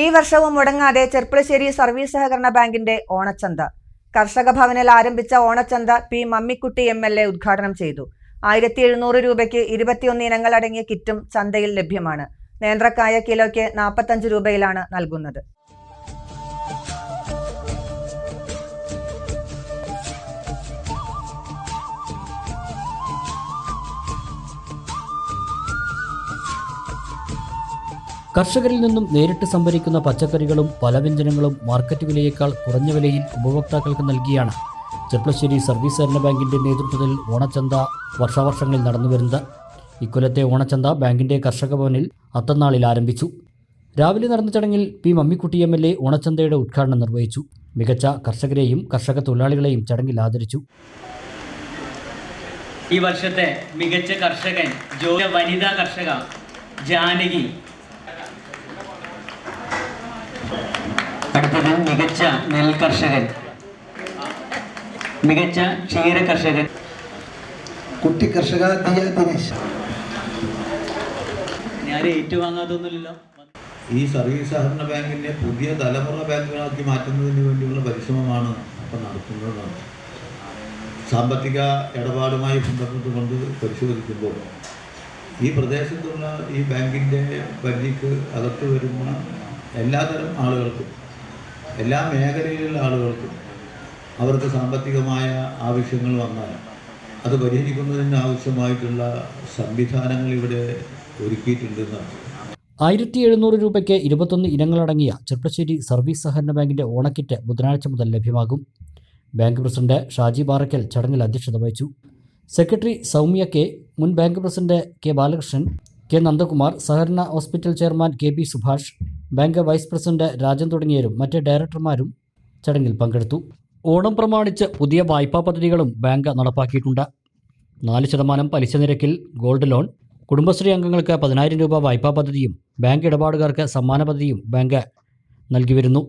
ഈ വർഷവും മുടങ്ങാതെ ചെർപ്പുളശ്ശേരി സർവീസ് സഹകരണ ബാങ്കിന്റെ ഓണച്ചന്ത. കർഷക ഭവനിൽ ആരംഭിച്ച ഓണച്ചന്ത P Mammikutty M L A ഉദ്ഘാടനം ചെയ്തു. ആയിരത്തി എഴുന്നൂറ് രൂപയ്ക്ക് ഇരുപത്തിയൊന്ന് ഇനങ്ങൾ അടങ്ങിയ കിറ്റും ചന്തയിൽ ലഭ്യമാണ്. നേന്ത്രക്കായ കിലോയ്ക്ക് നാൽപ്പത്തഞ്ച് രൂപയിലാണ് നൽകുന്നത്. കർഷകരിൽ നിന്നും നേരിട്ട് സംഭരിക്കുന്ന പച്ചക്കറികളും പലവ്യഞ്ജനങ്ങളും മാർക്കറ്റ് വിലയേക്കാൾ കുറഞ്ഞ വിലയിൽ ഉപഭോക്താക്കൾക്ക് നൽകിയാണ്. ചെർപ്പശ്ശേരി സർവീസ് സഹകരണ ബാങ്കിന്റെ നേതൃത്വത്തിൽ ഓണച്ചന്ത വർഷാവർഷങ്ങളിൽ നടന്നുവരുന്നത് ഇക്കൊല്ലത്തെ ഓണച്ചന്ത ബാങ്കിന്റെ കർഷക ഭവനിൽ അത്തന്നാളിൽ ആരംഭിച്ചു. രാവിലെ നടന്ന ചടങ്ങിൽ P Mammikutty M L A ഓണച്ചന്തയുടെ ഉദ്ഘാടനം നിർവഹിച്ചു. മികച്ച കർഷകരെയും കർഷക തൊഴിലാളികളെയും ചടങ്ങിൽ ആദരിച്ചു. ഈ വർഷത്തെ മികച്ച കർഷകൻ ജോ വനിതാ കർഷക ജാനകി അടുത്തത് മികച്ച നെൽ കർഷകൻ. മികച്ച ക്ഷീര കർഷകൻ. കുട്ടി കർഷക ദിനേശ്. ഞാൻ ഏറ്റുവാങ്ങാതൊന്നുമില്ലല്ലോ ഈ സർവീസ് സഹകരണ ബാങ്കിനെ പുതിയ തലമുറ ബാങ്കുകളാക്കി മാറ്റുന്നതിന് വേണ്ടിയുള്ള പരിശ്രമമാണ് ഇപ്പം നടത്തുന്നത് സാമ്പത്തിക ഇടപാടുമായി ബന്ധപ്പെട്ടുകൊണ്ട് പരിശോധിക്കുമ്പോൾ ഈ പ്രദേശത്തുള്ള ഈ ബാങ്കിന്റെ പരിധിക്ക് അകത്ത് വരുന്ന എല്ലാതരം ആളുകൾക്കും എല്ലാ മേഖലയിലുള്ള ആളുകൾക്കും അവർക്ക് സാമ്പത്തികമായ ആവശ്യങ്ങൾ വന്നാൽ അത് പരിഹരിക്കുന്നതിന് ആവശ്യമായിട്ടുള്ള സംവിധാനങ്ങൾ ഇവിടെ ഒരുക്കിയിട്ടുണ്ടെന്നാണ്. ആയിരത്തി എഴുന്നൂറ് രൂപയ്ക്ക് ഇരുപത്തൊന്ന് ഇനങ്ങളടങ്ങിയ ചെർപ്പശ്ശേരി സർവീസ് സഹകരണ ബാങ്കിന്റെ ഓണക്കിറ്റ് ബുധനാഴ്ച മുതൽ ലഭ്യമാകും. ബാങ്ക് പ്രസിഡന്റ് ഷാജി ബാറക്കൽ ചടങ്ങിൽ അധ്യക്ഷത വഹിച്ചു. സെക്രട്ടറി സൗമ്യ കെ മുൻ bank president K Balakrishnan K Nandakumar സഹകരണ hospital chairman K P Subhash bank vice president Rajan തുടങ്ങിയവരും മറ്റ് ഡയറക്ടർമാരും ചടങ്ങിൽ പങ്കെടുത്തു. ഓണം പ്രമാണിച്ച് പുതിയ വായ്പാ പദ്ധതികളും ബാങ്ക് നടപ്പാക്കിയിട്ടുണ്ട്. നാല് ശതമാനം പലിശ നിരക്കിൽ ഗോൾഡ് ലോൺ കുടുംബശ്രീ അംഗങ്ങൾക്ക് പതിനായിരം രൂപ വായ്പാ പദ്ധതിയും ബാങ്ക് ഇടപാടുകാർക്ക് സമ്മാന പദ്ധതിയും ബാങ്ക് നൽകി വരുന്നു.